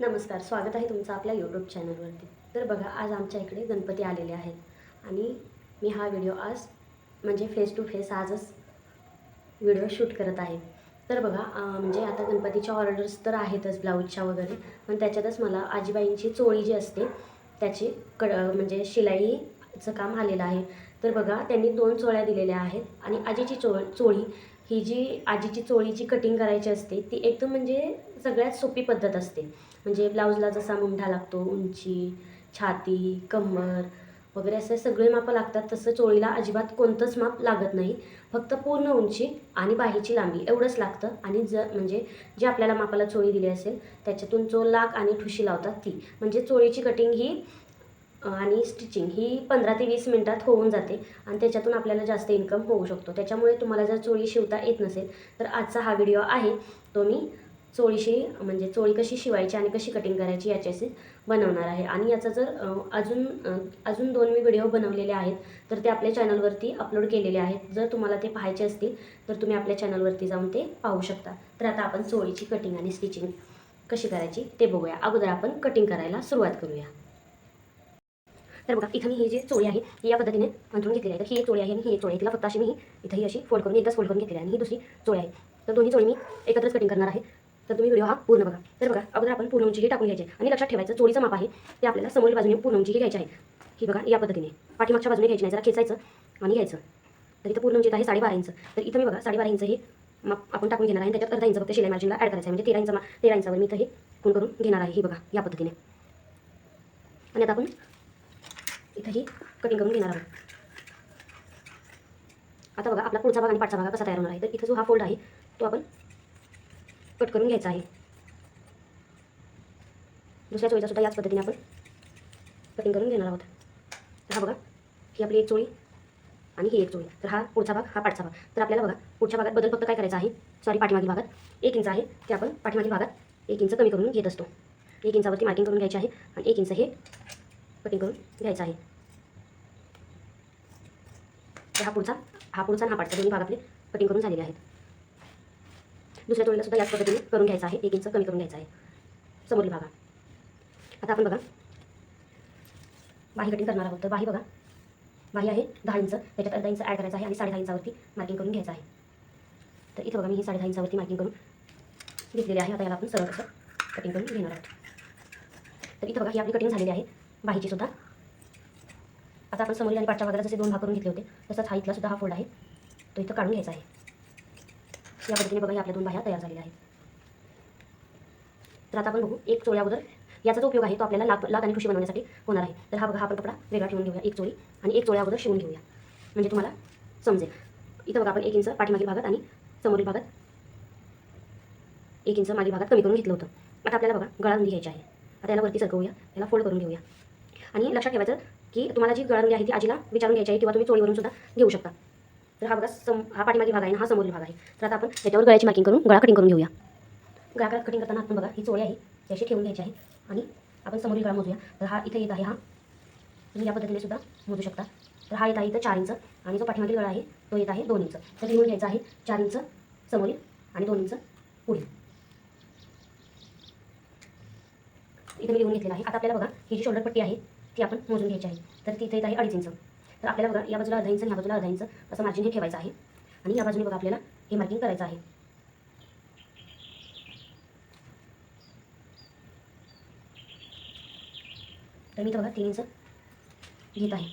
नमस्कार स्वागत आहे तुमचं आपल्या यूट्यूब चॅनलवरती तर बघा आज आमच्या इकडे गणपती आलेले आहेत. आणि मी हा व्हिडिओ आज म्हणजे फेस टू फेस आजच व्हिडिओ शूट करत आहे. तर बघा म्हणजे आता गणपतीच्या ऑर्डर्स तर आहेतच ब्लाऊजच्या वगैरे. पण त्याच्यातच मला आजीबाईंची चोळी जी असते त्याची कड म्हणजे शिलाईचं काम आलेलं आहे. तर बघा त्यांनी दोन चोळ्या दिलेल्या आहेत. आणि आजीची चोळ चोळी ही जी आजीची चोळीची कटिंग करायची असते ती एकदम म्हणजे सगळ्यात सोपी पद्धत असते. म्हणजे ब्लाऊजला जसा मुंढा लागतो उंची छाती कंबर वगैरे असे सगळे मापं लागतात तसं चोळीला अजिबात कोणतंच माप लागत नाही. फक्त पूर्ण उंची आणि बाहीची लांबी एवढंच लागतं आणि ज म्हणजे जे आपल्याला मापाला चोळी दिली असेल त्याच्यातून जो लाक आणि ठुशी लावतात ती. म्हणजे चोळीची कटिंग ही आणि स्टिचिंग ही पंधरा ते वीस मिनटात होऊन जाते आणि त्याच्यातून आपल्याला जास्त इन्कम होऊ शकतो. त्याच्यामुळे तुम्हाला जर चोळी शिवता येत नसेल तर आजचा हा व्हिडिओ आहे. तो मी चोळीशी म्हणजे चोळी कशी शिवायची आणि कशी कटिंग करायची याच्याशी बनवणार आहे. आणि याचा जर अजून अजून दोन मी व्हिडिओ बनवलेले आहेत तर ते आपल्या चॅनलवरती अपलोड केलेले आहेत. जर तुम्हाला ते पाहायचे असतील तर तुम्ही आपल्या चॅनलवरती जाऊन ते पाहू शकता. तर आता आपण चोळीची कटिंग आणि स्टिचिंग कशी करायची ते बघूया. अगोदर आपण कटिंग करायला सुरुवात करूया. तर बघा इथं मी ही जी चोळी आहे ही या पद्धतीने अंथरून घेतलेली आहे. तर ही एक चोळी आहे आणि ही एक चोळी आहे. तिला फक्त अशी मी इथं ही अशी फोल्ड करून एकदाच फोल्ड करून घेतलेली आहे आणि ही दुसरी चोळी आहे. तर दोन्ही चोळी मी एकत्रच कटिंग करणार आहे. तर तुम्ही व्हिडिओ हा पूर्ण बघा. तर बघा अगोदर आपण पूर्ण उंची ही टाकून घ्यायची आहे. आणि लक्षात ठेवायचं चोळीचं माप आहे ते आपल्याला समोर बाजूने पूर्ण उंची ही घ्यायची आहे. ही बघा या पद्धतीने. पाठीमागच्या बाजूने घ्यायची नाही जरा खेचायचं आणि घ्यायचं. तर इथं पूर्ण उंची आहे साडेबारा इंच. तर इथं मी बघा साडेबारा इंच हे माप आपण टाकून घेणार आहे आणि त्याच्यात अर्धा इंच फक्त शिलाई मार्जिनला ॲड करायचं आहे. म्हणजे तेरा इंच मा तेरा इंचावर मी इथं हे खून करून घेणार आहे ही बघा या पद्धतीने. आणि आता आपण इथं ही कटिंग करून घेणार आहोत. आता बघा आपला पुढचा भाग आणि पाठचा भाग कसा तयार होणार आहे. तर इथं जो हा फोल्ड आहे तो आपण कट करून घ्यायचा आहे. दुसऱ्या चोळीचा सुद्धा याच पद्धतीने आपण कटिंग करून घेणार आहोत. तर हा बघा ही आपली एक चोळी आणि ही एक चोळी. तर हा पुढचा भाग हा पाठचा भाग. तर आपल्याला बघा पुढच्या भागात बदल फक्त काय करायचा आहे? सॉरी पाठीमागील भागात. एक इंच आहे ते आपण पाठीमागील भागात एक इंच कमी करून घेत असतो. एक इंचावरती मार्किंग करून घ्यायची आहे आणि एक इंच हे कटिंग करून घ्यायचं आहे. तर हा पुढचा हा पुढचा हा पाठचा दोन्ही भाग आपले कटिंग करून झालेले आहेत. दुसऱ्या तोडीला सुद्धा याच पद्धतीने करून घ्यायचं आहे. एक इंच कमी करून घ्यायचं आहे. समोरील भागा. आता आपण बघा. बाही कटिंग करणार आहोत. तर बाही बघा. बाही आहे दहा इंच. त्याच्यात अर्धा इंच ॲड करायचं आहे आणि साडेदहा इंचावरती मार्किंग करून घ्यायचं आहे. तर इथं बघा मी ही साडेदहा इंचावरती मार्किंग करून घेतलेली आहे. आता याला आपण सरळ असं कटिंग करून घेणार आहोत. तर इथं बघा ही आपली कटिंग झालेली आहे. बाहीची सुद्धा. आता आपण समोरील आणि पाठच्या भागाला जसे दोन भाग करून घेतले होते तसंच हा इथला सुद्धा हा फोल्ड आहे. तो इथं काढून घ्यायचा आहे. या पद्धतीने बघा या आपल्या दोन बाह्या तयार झालेल्या आहेत. तर आता आपण बघू एक चोळी अगोदर याचा जो उपयोग आहे तो आपल्याला लाग लाग आणि खुशी बनवण्यासाठी होणार आहे. तर हा बघा हा आपण कपडा वेगळा ठेवून घेऊया एक चोळी आणि एक चोळ्या अगोदर शिवून घेऊया. म्हणजे तुम्हाला समजेल. इथं बघा आपण एक इंच पाठीमागील भागात आणि समोरील भागात एक इंच मागील भागात कमी करून घेतलं होतं. आता आपल्याला बघा गळारुंदी घ्यायची आहे. आता याला वरती सरकवूया याला फोल्ड करून घेऊया. आणि लक्षात ठेवायचं की तुम्हाला जी गळारुंदी आहे ती आजीला विचारून घ्यायची आहे किंवा तुम्ही चोळीवरून सुद्धा घेऊ शकता. तर हा बघा सम हा पाठीमागील भाग आहे हा समोरील भाग आहे. तर आता आपण त्याच्यावर गळ्याची मार्किंग करून गळा कटिंग करून घेऊया. गळा कटिंग करताना आपण बघा ही चोळी आहे ती अशी ठेवून घ्यायची आहे आणि आपण समोरील गळा मोजूया. तर हा इथे येत आहे हा. तुम्ही या पद्धतीने सुद्धा मोजू शकता. तर हा येत आहे इथं चार इंच आणि जो पाठीमागील गळा आहे तो येत आहे दोन इंच. तर लिहून घ्यायचा आहे चार इंच समोरील आणि दोन इंच पुढील. इथे मी लिहून घेतलेला आहे. आता आपल्याला बघा ही जी शोल्डर पट्टी आहे ती आपण मोजून घ्यायची आहे. तर तिथे येत आहे अडीच इंच. तर आपल्याला बघा या बाजूला अर्धा इंच आणि या बाजूला अर्धा इंच असं मार्जिन हे ठेवायचं आहे. आणि या बाजूने बघा आपल्याला हे मार्किंग करायचं आहे. तर मी इथं बघा तीन इंच घेत आहे.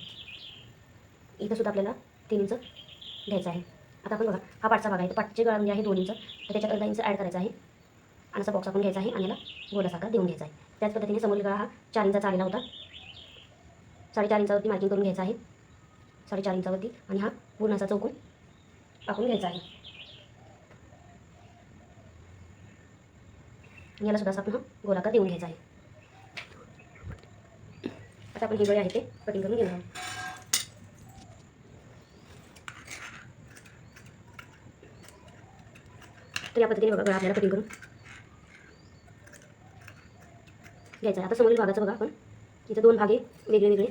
इथं सुद्धा आपल्याला तीन इंच घ्यायचं आहे. आता आपण बघा हा पाठचा भाग आहे. तर पाठचे गळा म्हणजे आहे दोन इंच तर त्याच्यात अर्धा इंच ॲड करायचा आहे. आणि असा बॉक्स आपण घ्यायचा आहे आणि याला गोलास साखर देऊन घ्यायचा आहे. त्याच पद्धतीने समोर गळा हा चार इंचा चालेला होता. साडेचार इंचावरती मार्किंग करून घ्यायचं आहे. साडेचार इंचावरती. आणि हा पूर्ण असा चौकून टाकून घ्यायचा आहे. याला सुद्धा असा आपण हा गोलाकार देऊन घ्यायचा आहे. आता आपण हे गळे आहे ते कटिंग करून घेणार आहोत. तर या पद्धतीने बघा गळा आपल्याला कटिंग करून घ्यायचा आहे. आता समोरील भागाचं बघा आपण. इथं दोन भागे वेगळे वेगळे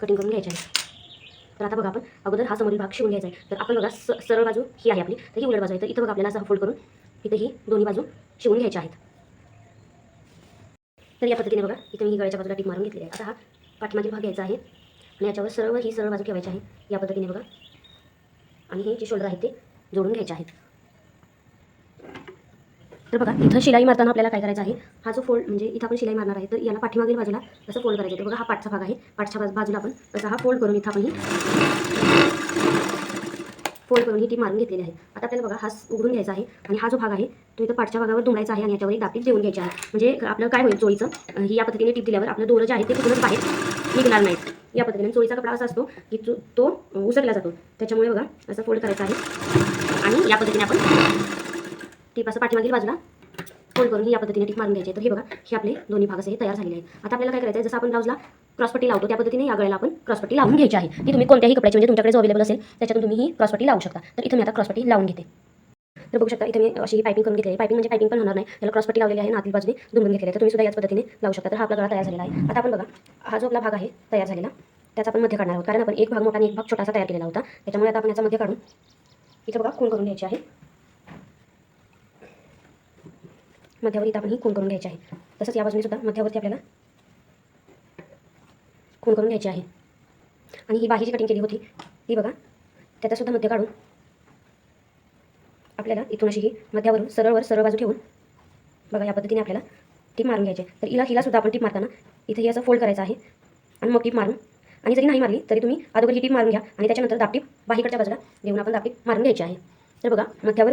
कटिंग करून घ्यायचे आहे तर आता बघा आपण अगोदर हा समोरील भाग शिवून घ्यायचा आहे. तर आपण बघा स सरळ बाजू ही आहे आपली. तर ही उलट बाजू आहे. तर इथं बघा आपल्याला असं फोल्ड करून इथे ही दोन्ही बाजू शिवून घ्यायच्या आहेत. तर या पद्धतीने बघा इथे मी ही गळ्याच्या बाजूला टीप मारून घेतली आहे. आता हा पाठीमागील भाग घ्यायचा आहे. आणि याच्यावर सरळ ही सरळ बाजू ठेवायची आहे. या पद्धतीने बघा. आणि हे जे शोल्डर आहेत ते जोडून घ्यायचे आहेत. तर बघा इथं शिलाई मारताना आपल्याला काय करायचं आहे? हा जो फोल्ड म्हणजे इथं आपण शिलाई मारणार आहे तर याला पाठीमागील बाजूला असं फोल्ड करायचं आहे. तर बघा हा पाठचा भाग आहे. पाठच्या बाजू- बाजूला आपण तसा हा फोल्ड करून इथं आपण ही फोल्ड करून ही ती मारून घेतलेली आहे. आता आपल्याला बघा हा उघडून घ्यायचा आहे आणि हा जो भाग आहे तो इथं पाठच्या भागावर दुमडायचा आहे आणि याच्यावर एक दाबटीप देऊन घ्यायची आहे. म्हणजे आपलं काय होईल चोळीचं? ही या पद्धतीने टीप दिल्यावर आपलं दोरं जे आहे ते कुठूनच बाहेर निघणार नाही या पद्धतीने चोळीचा कपडा असा असतो की तो तो उसरला जातो. त्याच्यामुळे बघा असं फोल्ड करायचा आहे. आणि या पद्धतीने आपण टीप असं पाठीमागील बाजूला फोल्ड करून ही या पद्धतीने टीप मारून घ्यायची तर हे बघा हे आपले दोन्ही भाग असे हे तयार झालेले आहेत. आता आपल्याला काय करायचं आहे जसं आपण ब्लाऊजला क्रॉसपट्टी लावतो त्या पद्धतीने या गळ्याला आपण क्रॉसपट्टी लावून घ्यायची आहे. ती तुम्ही कोणत्याही कपड्याची म्हणजे तुमच्याकडे जो अवेलेबल असेल त्याच्यातून तुम्ही ही क्रॉसपट्टी लावू शकता. तर इथं मी आता क्रॉसपट्टी लावून घेते. तर बघू शकता इथे मी अशी पायपिंग करून घेतली आहे. पायपिंग म्हणजे पायपिंग पण होणार नाही. त्याला क्रॉसपट्टी लावलेली आहे आणि आतील बाजूने दुमडून घेतलेली आहे. तर तुम्ही सुद्धा याच पद्धतीने लावू शकता. तर हा आपला गळा तयार झालेला आहे. आता आपण बघा हा जो आपला भाग आहे तयार झालेला त्याचा आपण मध्ये काढणार आहोत. कारण आपण एक भाग मोठा आणि एक भाग छोटासा तयार केलेला होता. त्याच्यामुळे आता आपण याचा मध्ये काढून इथं बघा खून करून घ्यायची आहे. मध्यावर इथं आपण ही खून करून घ्यायची आहे. तसंच या बाजूने सुद्धा मध्यावरती आपल्याला खून करून घ्यायची आहे. आणि ही बाहीची कटिंग केली होती ती बघा त्याचासुद्धा मध्य काढून आपल्याला इथून अशी ही मध्यावरून सरळवर सरळ बाजू ठेवून बघा या पद्धतीने आपल्याला टीप मारून घ्यायची आहे. तर हिला हिलासुद्धा आपण टीप मारताना इथे ही असं फोल्ड करायचं आहे आणि मग टीप मारून आणि जरी नाही मारली तरी तुम्ही अगोदर ही टीप मारून घ्या आणि त्याच्यानंतर दापटीप बाहीकडच्या बाजूला देऊन आपण दापटीप मारून घ्यायची आहे. तर बघा मध्यावर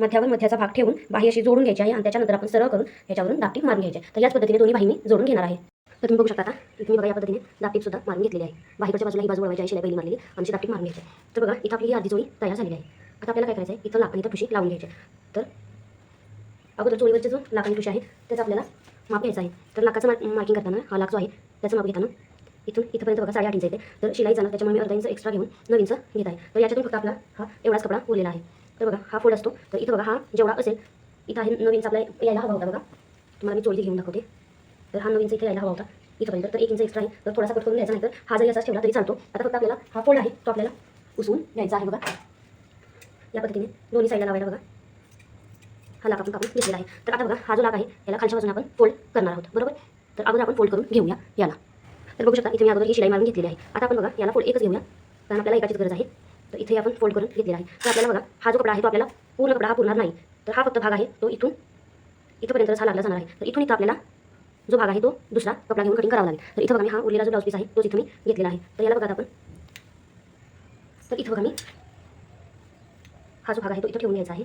मध्यावर मध्याचा भाग ठेवून बाही अशी जोडून घ्यायची आहे आणि त्याच्यानंतर आपण सरळ करून याच्यावरून दाबटीप मारून घ्यायचे आहे. तर याच पद्धतीने दोन्ही बाही मी जोडून घेणार आहे. तर तुम्ही बघू शकता आता इथे मी बघा या पद्धतीने दाबटीप सुद्धा मारून घेतलेली आहे. बाहेरच्या बाजूला ही बाजू वळवायची आहे शिलाई पहिली मारलेली आणि अशी दाबटीप मारून घ्यायची आहे. तर बघा इथं आपली ही अर्धी जोडी तयार झालेली आहे. आता आपल्याला काय करायचं आहे इथं लाकडी इथं ठुशी लावून घ्यायची तर अगोदर जोडीवरचे जो लाकडी ठुशी आहे त्याचा आपल्याला माप घ्यायचा आहे. तर लाकाचं मार्किंग करताना हा लाक जो आहे त्याचं माप घेताना इथून इथंपर्यंत बघा साडेआठ इंच येते तर शिलाई जाणार त्याच्यामुळे मी अर्धा इंच एक्स्ट्रा घेऊन नऊ इंच घेत आहे. तर याच्यातून फक्त आपला हा एवढाच कपडा उरलेला आहे. तर बघा हा फोल्ड असतो. तर इथं बघा हा जेवढा असेल इथं आहे नऊ इंच आपला यायला हवा होता बघा. तुम्हाला मी चोळी घेऊन दाखवते. तर हा नवीनचा इथे यायला हवा होता इथंपर्यंत. तर एक इंच एक्स्ट्रा आहे. तर थोडासा कट करून घ्यायचा नाही तर हा जरी असाच ठेवला तरी चालतो. आता फक्त आपल्याला हा फोल्ड आहे तो आपल्याला उसवून घ्यायचा आहे बघा. या पद्धतीने दोन्ही साईडला लावायला बघा. हा लाक आपण कापून घेतलेला आहे. तर आता बघा हा जो लाक आहे याला खालच्या बाजूने आपण फोल्ड करणार आहोत. बरोबर? तर अगोदर आपण फोल्ड करून घेऊया याला. तर बघू शकता इथे मी अगोदर ही शिलाई मारून घेतलेली आहे. आता आपण बघा याला फोल्ड एकच घेऊया. कारण आपल्याला एकाचीच गरज आहे. तर इथे आपण फोल्ड करून घेतलेला आहे. तर आपल्याला बघा हा जो कपडा आहे तो आपल्याला पूर्ण कपडा हा पुरणार नाही. तर हा फक्त भाग आहे तो इथून इथपर्यंतच हा लागला जाणार आहे. तर इथून इथं आपल्याला जो भाग आहे तो दुसरा कपडा घेऊन कटिंग करावा लागेल. तर इथं बघा मी हा उरलेला जो ब्लाऊज पीस आहे तोच इथं मी घेतलेला आहे. तर याला बघा आपण. तर इथं बघा मी हा जो भाग आहे तो इथं ठेवून घ्यायचा आहे.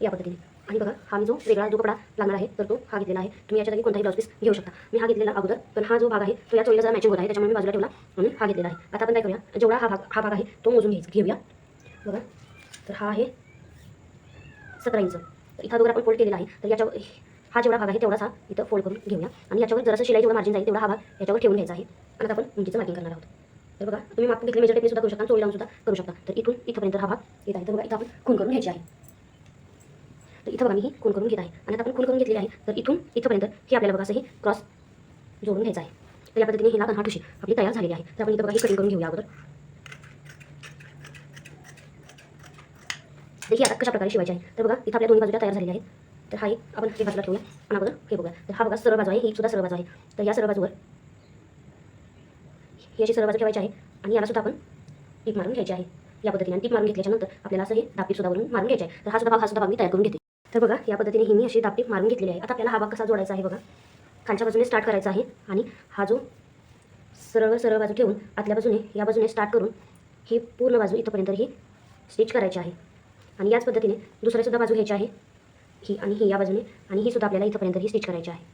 या पद्धतीने. आणि बघा हा मी जो वेगळा जो कपडा लागणार आहे तर तो हा घेतलेला आहे. तुम्ही याच्या जागी कोणताही ब्लाउज पीस घेऊ शकता. मी हा घेतलेला अगोदर पण हा जो भाग आहे तो या चोळीला जरा मॅचिंग होत आहे त्याच्यामुळे मी बाजूला ठेवला आणि हा घेतलेला आहे. आता आपण काय करूया जेवढा हा भाग हा भाग आहे तो मोजून घ्यायचा. घेऊया. बघा तर हा आहे सतरा इंच. तर इथं अगोदर आपण फोल्ड केलेला आहे तर याच्या हा जेवढा भाग आहे तेवढाच हा इथं फोल्ड करून घेऊया. आणि याच्यावर जरासं शिलाई जेवढा मार्जिन जाईल तेवढा हा भाग याच्यावर ठेवून घ्यायचा आहे. आणि आता आपण उंचीचं मार्किंग करणार आहोत. तर बघा तुम्ही माप घेतले मेजर टेपने सुद्धा करू शकता चोळी लावून सुद्धा करू शकता. तर इथून इथंपर्यंत हा भाग येत आहे. तर बघा इथं आपण खून करून घ्यायची आहे. तर इथं बघा मी ही खून करून घेत आहे. आणि आता आपण खून करून घेतलेली आहे तर इथून इथंपर्यंत ही आपल्याला बघा असं हे क्रॉस जोडून घ्यायचा आहे. तर या पद्धतीने ही लागण हा ठुशी आपली तयार झालेली आहे. तर आपण इथं बघा ही कटिंग करून घेऊया अगोदर. देखील ही आता कशा प्रकारे शिवायची आहे? तर बघा इथं आपल्या दोन्ही बाजूला तयार झालेली आहे. तर हा एक आपण हे बाजूला ठेवूया. आणि अगोदर हे बघा तर हा बघा सरळ बाजू आहे ही सुद्धा सरळ बाजू आहे. तर या सरळ बाजूवर ही अशी सरळ बाजू ठेवायची आहे आणि याला सुद्धा आपण टीप मारून घ्यायची आहे. या पद्धतीने आणि टीप मारून घेतल्याच्यानंतर आपल्याला असं हे दापटीप सुद्धा वरून मारून घ्यायचं आहे. तर हा सुद्धा भाग हा सुद्धा भाग मी तयार करून घेते तर बघा या पद्धतीने ही मी अशी दापटीप मारून घेतलेली आहे. आता आपल्याला हा भाग कसा जोडायचा आहे बघा. खालच्या बाजूने स्टार्ट करायचा आहे आणि हा जो सरळ सरळ बाजू ठेवून आतल्या बाजूने या बाजूने स्टार्ट करून ही पूर्ण बाजू इथंपर्यंत ही स्टिच करायची आहे. आणि याच पद्धतीने दुसऱ्यासुद्धा बाजू घ्यायची आहे. ही आणि ही या बाजूने आणि ही सुद्धा आपल्याला इथंपर्यंत ही स्टिच करायची आहे.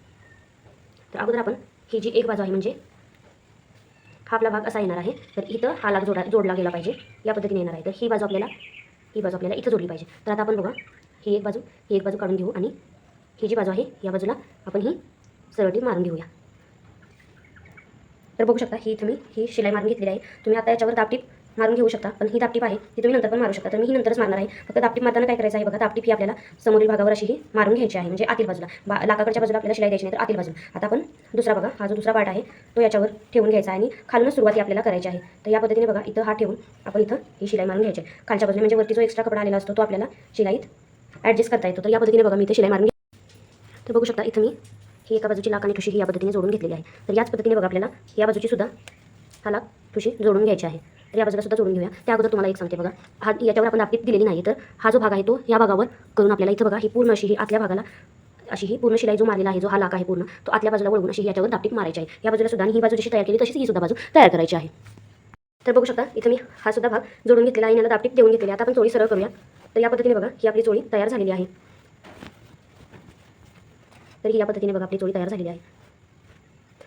तर अगोदर आपण ही जी एक बाजू आहे म्हणजे हा आपला भाग असा येणार आहे. तर इथं हा लाग जोडा जोडला गेला पाहिजे. या पद्धतीने येणार आहे. तर ही बाजू आपल्याला ही बाजू आपल्याला इथं जोडली पाहिजे. तर आता आपण बघा ही एक बाजू ही एक बाजू काढून घेऊ आणि ही जी बाजू आहे या बाजूला आपण ही सरळटी मारून घेऊया. तर बघू शकता ही इथं मी ही शिलाई मारून घेतलेली आहे. तुम्ही आता याच्यावर दापटीप मारून घेऊ शकता पण ही दापटीप आहे ती तुम्ही नंतर पण मारू शकता. तर मी ही नंतरच मारणार आहे. फक्त दापटीप मारताना काय करायचं आहे बघा दापटीप ही आपल्याला समोरील भागावर अशी ही मारून घ्यायची आहे म्हणजे आतील बाजूला. बा लाकाकडच्या बाजूला आपल्याला शिलाई द्यायची नाही तर आतील बाजूला. आता आपण दुसरा बघा हा जो दुसरा पार्ट आहे तो याच्यावर ठेवून घ्यायचा आहे आणि खालूनच सुरुवाती आपल्याला करायची आहे. तर या पद्धतीने बघा इथं हा ठेवून आपण इथं ही शिलाई मारून घ्यायची आहे. खालच्या बाजूने म्हणजे वरती जो एक्स्ट्रा कपडा आलेला असतो तो आपल्याला शिलाईत ॲडजस्ट करता येतो. तर या पद्धतीने बघा मी इथे शिलाई मारून घे तर बघू शकता इथं मी ही एका बाजूची लाख आणि ठुशी ही या पद्धतीने जोडून घेतलेली आहे. तर याच पद्धतीने बघा आपल्याला या बाजूची सुद्धा हा लाख ठुशी जोडून घ्यायची आहे. तर या बाजूला सुद्धा जोडून घेऊया. त्या अगोदर तुम्हाला एक सांगते बघा. हा याच्यावर आपण दापटीत दिलेली नाही तर हा जो भाग आहे तो या भागावर करून आपल्याला इथं बघा ही पूर्ण अशी ही आतल्या भागाला अशी ही पूर्ण शिलाई जो मारलेला आहे जो हा लाक आहे पूर्ण तो आतल्या बाजूला वळवून अशी याच्यावर दापटीत मारायची आहे. या बाजूला सुद्धा आणि ही बाजू जशी तयार केली तशीच ही सुद्धा बाजू तयार करायची आहे. तर बघू शकता इथं मी हा सुद्धा भाग जोडून घेतलेला आहे आणि याला दापटीत देऊन घेतलेला आहे. आता आपण चोळी सरळ करूया. तर या पद्धतीने बघा ही आपली चोळी तयार झालेली आहे. तर ही या पद्धतीने बघा आपली चोळी तयार झालेली आहे.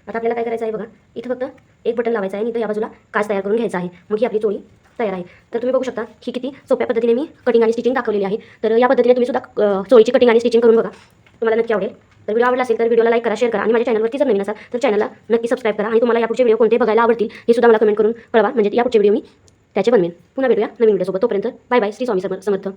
आता आपल्याला काय करायचं आहे बघा इथं फक्त एक बटन लावायचं आहे आणि इथं या बाजूला काच तयार करून घ्यायचा आहे. मग ही आपली चोळी तयार आहे. तर तुम्ही बघू शकता ही किती सोप्या पद्धतीने मी कटिंग आणि स्टिचिंग दाखवलेली आहे. तर या पद्धतीने तुम्ही सुद्धा चोळीची कटिंग आणि स्टिचिंग करून बघा. तुम्हाला नक्की आवडेल. तर व्हिडिओ आवडला असेल तर व्हिडिओला लाईक करा शेअर करा आणि माझ्या चॅनलवरती जर नवीन असाल तर चॅनलला नक्की सबस्क्राईब करा आणि तुम्हाला यापुढचे व्हिडिओ कोणते बघायला आवडतील हे सुद्धा मला कमेंट करून कळवा. म्हणजे यापुढचे व्हिडिओ मी त्याचे बनवेन. पुन्हा भेटूया नवीन व्हिडिओसोबत तोपर्यंत बाय बाय श्री स्वामी समर्थ.